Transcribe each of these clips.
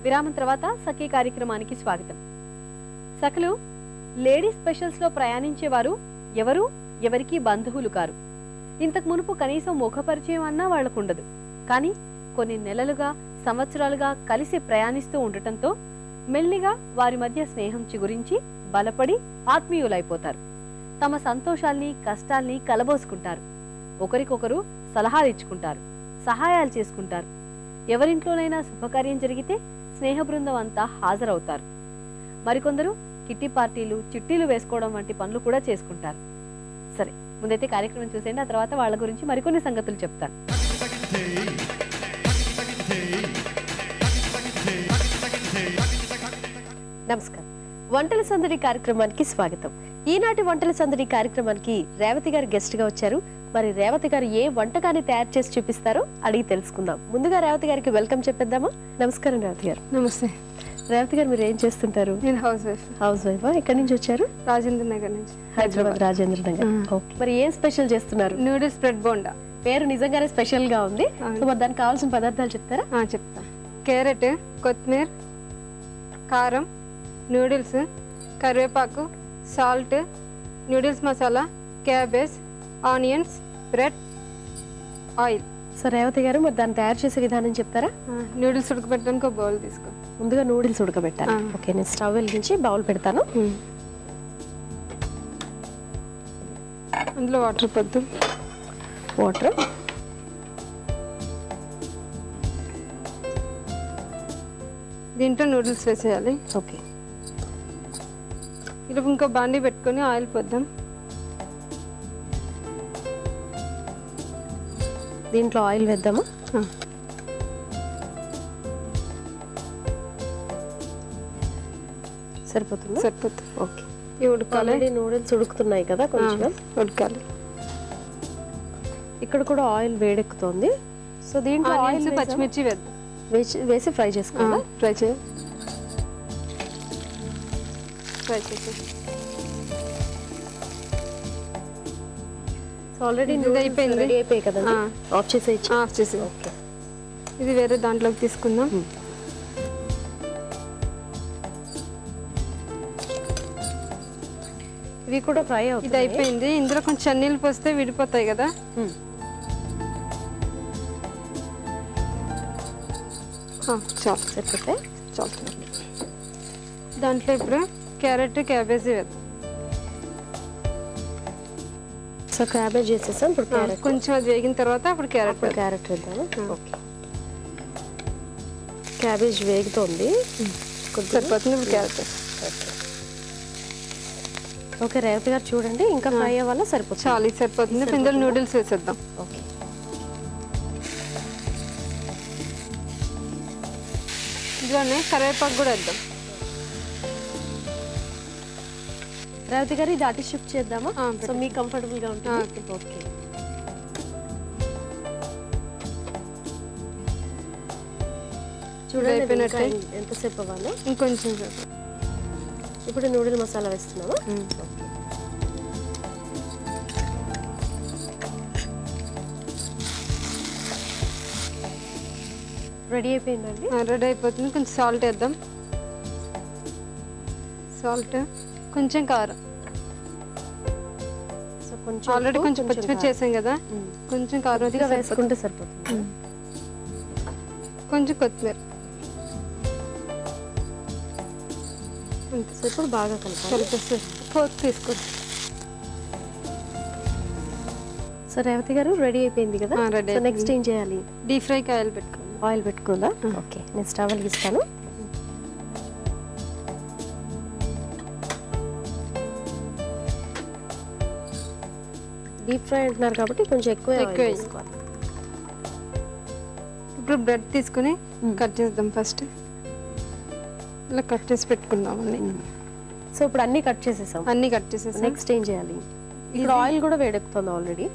విరామం తర్వాత సఖీ కార్యక్రమానికి స్వాగతం. సఖలు లేడీస్ స్పెషల్స్లో ప్రయాణించేవారు ఎవరు? ఎవరికి బంధువులు కారు. ఇంతకు మునుపు కనీసం ముఖ పరిచయం అన్నా వాళ్ళకుండదు కానీ కొన్ని నెలలుగా సంవత్సరాలుగా కలిసి ప్రయాణిస్తూ ఉండటంతో మెల్లిగా వారి మధ్య స్నేహం చిగురించి బలపడి ఆత్మీయులైపోతారు. తమ సంతోషాల్ని కష్టాల్ని కలబోసుకుంటారు. ఒకరికొకరు సలహాలు ఇచ్చుకుంటారు సహాయాలు చేసుకుంటారు. ఎవరింట్లోనైనా శుభకార్యం జరిగితే స్నేహ బృందం అంతా హాజరవుతారు. మరికొందరు కిట్టి పార్టీలు చిట్టీలు వేసుకోవడం వంటి పనులు కూడా చేసుకుంటారు. సరే ముందైతే కార్యక్రమం చూసేయండి ఆ తర్వాత వాళ్ళ గురించి మరికొన్ని సంగతులు చెప్తాను. నమస్కారం. వంటల సందడి కార్యక్రమానికి స్వాగతం. ఈనాటి వంటల సందడి కార్యక్రమానికి రేవతి గారు గెస్ట్గా వచ్చారు. మరి రేవతి గారు ఏ వంటకాన్ని తయారు చేసి చూపిస్తారో అడిగి తెలుసుకుందాం. ముందుగా రేవతి గారికి వెల్కమ్ చెప్పేద్దామా? నమస్కారం రేవతి గారు. నమస్తే. రేవతి గారు మీరు ఏం చేస్తుంటారు? నేను హౌస్ వైఫ్. House wife? ఎక్కడి నుంచి వచ్చారు? రాజేంద్ర నగర్ నుంచి. హైదరాబాద్ రాజేంద్ర నగర్. మరి ఏం స్పెషల్ చేస్తున్నారు? Noodles bread bonda. పేరు నిజంగానే స్పెషల్గా ఉంది. సో మరి దానికి కావాల్సిన పదార్థాలు చెప్తారా? చెప్తా. క్యారెట్ కొత్తిమీర కారం నూడిల్స్ కరివేపాకు salt noodles masala cabbage onions bread oil. So Revathi garu మరి దాన్ని తయారు చేసే విధానం చెప్తారా? నూడిల్స్ ఉడకబెట్టడానికి ఒక బౌల్ తీసుకో. ముందుగా నూడిల్స్ ఉడకబెట్టాలి. ఆ. ఓకే నేను స్టవ్ వెలిగించి బౌల్ పెడతాను. అందులో వాటర్ పొద్దు. వాటర్. దీంట్లో నూడిల్స్ వేసేయాలి. ఓకే. ఇలా ఇంకో బాండీ పెట్టుకొని ఆయిల్ పొద్దాం. దీంట్లో ఆయిల్ వేద్దామా. సరిపోతుందా? సరిపోతుంది. ఓకే. ఇవి ఉడకాలి. నూడిల్స్ ఉడుకుతున్నాయి కదా కొంచెం. ఉడకాలి. ఇక్కడ కూడా ఆయిల్ వేడెక్కుతోంది. సో దీంట్లో ఆయిల్ పచ్చిమిర్చి వేసి వేసి ఫ్రై చేసుకోవాలా? ఫ్రై చేయ. ఫ్రై చేసి ఆల్రెడీ ఇది అయిపోయింది. రెడీ అయిపోయాయి కదండి. ఆ. ఆఫ్ చేసేయచ్చు. ఆఫ్ చేసి ఓకే ఇది వేరే దాంట్లోకి తీసుకుందాం. ఇవి కూడా ఫ్రై ఇది అవుతాయి అయిపోయింది. ఇందులో కొంచెం చన్నీళ్ళు పోస్తే విడిపోతాయి కదా. చాలు సరిపోతే చాలు దాంట్లో ఇప్పుడు క్యారెట్ క్యాబేజీ వేద్దాం. సో క్యాబేజ్ చేసేసాం. ఇప్పుడు క్యారెట్ కొంచెం అది వేగిన తర్వాత అప్పుడు క్యారెట్ ఇప్పుడు క్యారెట్ వేద్దాము ఓకే. క్యాబేజ్ వేగుతోంది. సరిపోతుంది ఇప్పుడు క్యారెట్. ఓకే. రేవతి గారు చూడండి. ఇంకా ఫ్రై అవ్వాలా? సరిపోతుంది. చాలు సరిపోతుంది. ఇందులో నూడిల్స్ వేసేద్దాం. ఓకే. ఇందులోనే కరివేపాకు కూడా వేద్దాం. రేవతి గారు ఇది అటు షిఫ్ట్ చేద్దామా? సో. మీకు కంఫర్టబుల్గా ఉంటుంది. ఓకే. చూడండి. ఎంతసేపు అవ్వాలి? ఇంకొంచెం. ఇప్పుడు నూడిల్ మసాలా వేస్తున్నామా. రెడీ అయిపోయిందండి? రెడీ అయిపోతుంది. కొంచెం సాల్ట్ వేద్దాం. సాల్ట్. కొంచెం కారం. కొంచెం ఆల్రెడీ కొంచెం పచ్చిమిర్చి. చేసాం కదా. కొంచెం కారం అయితే వేసుకుంటే సరిపోతుంది. కొంచెం కొత్తిమీర. అంతే సో ఇప్పుడు బాగా కలపాలి. కలిపేస్తే ఫోర్క్ తీసుకోండి సో రేవతి గారు రెడీ అయిపోయింది కదా? So next. ఏం చేయాలి? డీప్ ఫ్రైకి ఆయిల్ పెట్టుకోండి ఆయిల్ పెట్టుకోవాలా? ఓకే. నేను స్టవ్ వెలిగిస్తాను డీప్ ఫ్రై అంటున్నారు కాబట్టి కొంచెం ఎక్కువ ఇప్పుడు బ్రెడ్ తీసుకుని. కట్ చేద్దాం ఫస్ట్. ఇలా కట్ చేసి పెట్టుకుందాం అన్ని. సో ఇప్పుడు అన్ని కట్ చేసేసాం అన్ని కట్ చేసేసి. నెక్స్ట్ ఏం చేయాలి? ఇప్పుడు ఆయిల్ కూడా వేడెక్కుతుంది ఆల్రెడీ.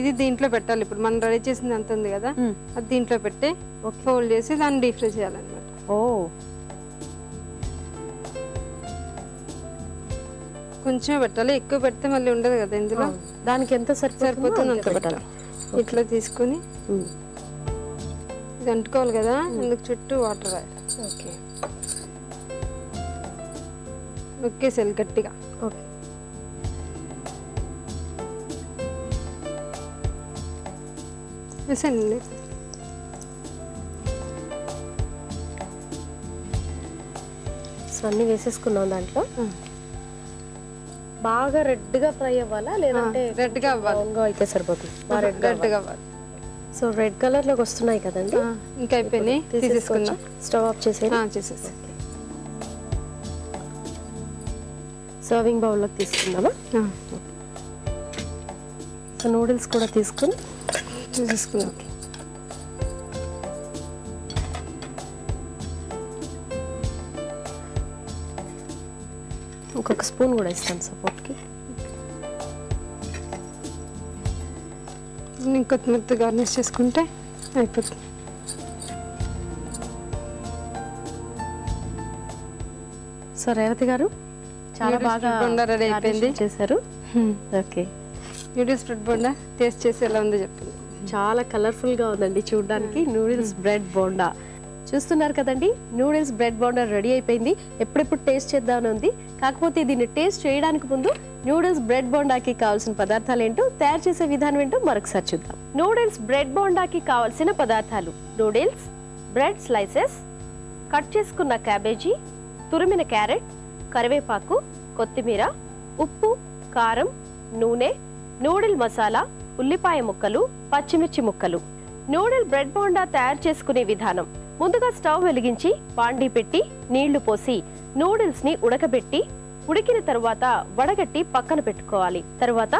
ఇది దీంట్లో పెట్టాలి. ఇప్పుడు మనం రెడీ చేసింది అంత ఉంది కదా. అది దీంట్లో పెట్టి ఫోల్డ్ చేసి దాన్ని డీప్ ఫ్రై చేయాలన్నమాట. ఓ. కొంచెం పెట్టాలి. ఎక్కువ పెడితే మళ్ళీ ఉండదు కదా ఇందులో. దానికి ఎంత సరిపోతుందో అంత పెట్టాలి. ఇట్లా తీసుకొని. ఇది అంటుకోవాలి కదా. అందుకు చుట్టూ వాటర్ రాయాలి. ఓకే. నొక్కేసేయాలి గట్టిగా. ఓకే. వేసేయండి. సో అన్ని వేసేసుకున్నాం దాంట్లో. బాగా రెడ్గా ఫ్రై అవ్వాలా? లేదంటే రెడ్గా అవ్వాలి. అయితే సరిపోతుంది. రెడ్గా అవ్వాలి. సో రెడ్ కలర్లోకి వస్తున్నాయి కదండి? ఇంకా అయిపోయినాయి. స్టవ్ ఆఫ్ ఆ, చేసేసి సర్వింగ్ బౌల్లోకి తీసుకుందామా? సో నూడిల్స్ కూడా తీసుకుని తీసేసుకుందాం. ఇంకొక స్పూన్ కూడా ఇస్తాను సపోర్ట్కి. కొత్తిమీరతో గార్నిష్ చేసుకుంటే అయిపోతుంది. సో రేవతి గారు చాలా బాగా బొండా ready అయిపోయింది. చేశారు. Okay. Noodles bread bonda taste చేసి ఎలా ఉందో చెప్పండి చాలా కలర్ఫుల్గా ఉందండి చూడడానికి. నూడిల్స్ బ్రెడ్ బోండా చూస్తున్నారు కదండి నూడిల్స్ బ్రెడ్ బోండా రెడీ అయిపోయింది. ఎప్పుడెప్పుడు టేస్ట్ చేద్దామని ఉంది. కాకపోతే దీన్ని టేస్ట్ చేయడానికి ముందు నూడిల్స్ బ్రెడ్ బోండాకి కావాల్సిన పదార్థాలు ఏంటో తయారు చేసే విధానం ఏంటో మరొకసారి చూద్దాం. నూడిల్స్ బ్రెడ్ బోండాకి కావాల్సిన పదార్థాలు నూడిల్స్ బ్రెడ్ స్లైసెస్ కట్ చేసుకున్న క్యాబేజీ తురిమిన క్యారెట్ కరివేపాకు కొత్తిమీర ఉప్పు కారం నూనె నూడిల్ మసాలా ఉల్లిపాయ ముక్కలు పచ్చిమిర్చి ముక్కలు. నూడిల్ బ్రెడ్ బోండా తయారు చేసుకునే విధానం ముందుగా స్టవ్ వెలిగించి బాండీ పెట్టి నీళ్ళు పోసి నూడిల్స్ని ఉడకబెట్టి ఉడికిన తరువాత వడగట్టి పక్కన పెట్టుకోవాలి. తరువాత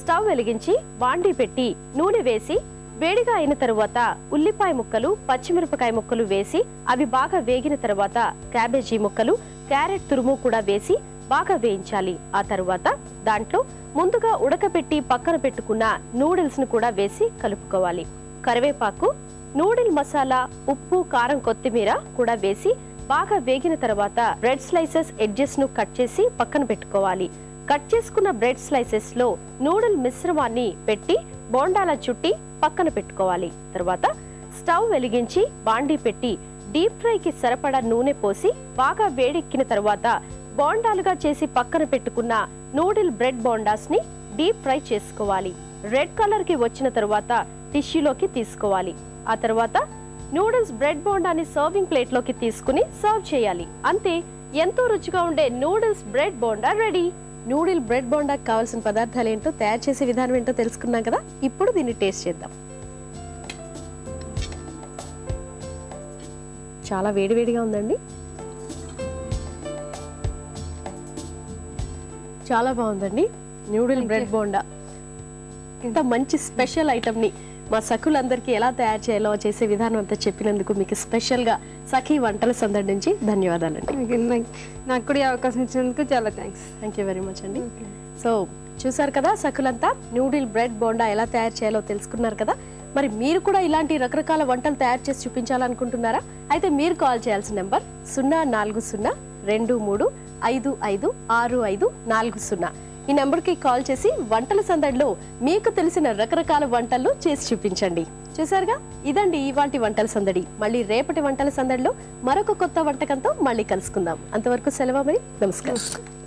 స్టవ్ వెలిగించి బాండీ పెట్టి నూనె వేసి వేడిగా అయిన తరువాత ఉల్లిపాయ ముక్కలు పచ్చిమిరపకాయ ముక్కలు వేసి అవి బాగా వేగిన తర్వాత క్యాబేజీ ముక్కలు క్యారెట్ తురుము కూడా వేసి బాగా వేయించాలి. ఆ తర్వాత దాంట్లో ముందుగా ఉడకబెట్టి పక్కన పెట్టుకున్న నూడిల్స్ను కూడా వేసి కలుపుకోవాలి. కరివేపాకు నూడిల్ మసాలా ఉప్పు కారం కొత్తిమీర కూడా వేసి బాగా వేగిన తర్వాత బ్రెడ్ స్లైసెస్ ఎడ్జెస్ను కట్ చేసి పక్కన పెట్టుకోవాలి. కట్ చేసుకున్న బ్రెడ్ స్లైసెస్లో నూడిల్ మిశ్రమాన్ని పెట్టి బోండాల చుట్టి పక్కన పెట్టుకోవాలి. తర్వాత స్టవ్ వెలిగించి బాండీ పెట్టి డీప్ ఫ్రైకి సరిపడా నూనె పోసి బాగా వేడెక్కిన తర్వాత బోండాలుగా చేసి పక్కన పెట్టుకున్న నూడిల్ బ్రెడ్ బోండాస్ని డీప్ ఫ్రై చేసుకోవాలి. రెడ్ కలర్కి వచ్చిన తర్వాత టిష్యూలోకి తీసుకోవాలి. ఆ తర్వాత నూడిల్స్ బ్రెడ్ బోండాని సర్వింగ్ ప్లేట్లోకి తీసుకుని సర్వ్ చేయాలి. అంతే ఎంతో రుచిగా ఉండే noodles bread bonda ready. Noodle bread బోండాకి కావాల్సిన పదార్థాలు ఏంటో తయారు చేసే విధానం ఏంటో తెలుసుకున్నాం కదా? ఇప్పుడు దీన్ని టేస్ట్ చేద్దాం. చాలా వేడివేడిగా ఉందండి. చాలా బాగుందండి. Noodle bread bonda. ఇంత మంచి స్పెషల్ ఐటమ్ని మా సఖులందరికీ ఎలా తయారు చేయాలో చేసే విధానం అంతా చెప్పినందుకు మీకు స్పెషల్గా సఖీ వంటల సందడి నుంచి ధన్యవాదాలండి నాకు- కూడా ఈ అవకాశం ఇచ్చినందుకు చాలా thanks thank you very much అండి. సో చూసారు కదా సకులంతా నూడిల్ బ్రెడ్ బోండా ఎలా తయారు చేయాలో తెలుసుకున్నారు కదా? మరి మీరు కూడా ఇలాంటి రకరకాల వంటలు తయారు చేసి చూపించాలనుకుంటున్నారా? అయితే మీరు కాల్ చేయాల్సిన నెంబర్ సున్నా నాలుగు సున్నా రెండు మూడు ఐదు ఐదు ఆరు ఐదు నాలుగు సున్నా. ఈ నెంబర్కి కాల్ చేసి వంటల సందడిలో మీకు తెలిసిన రకరకాల వంటలు చేసి చూపించండి. చూసారుగా ఇదండి ఇవాంటి వంటల సందడి. మళ్ళీ రేపటి వంటల సందడిలో మరొక కొత్త వంటకంతో మళ్ళీ కలుసుకుందాం. అంతవరకు సెలవు మరి. నమస్కారం.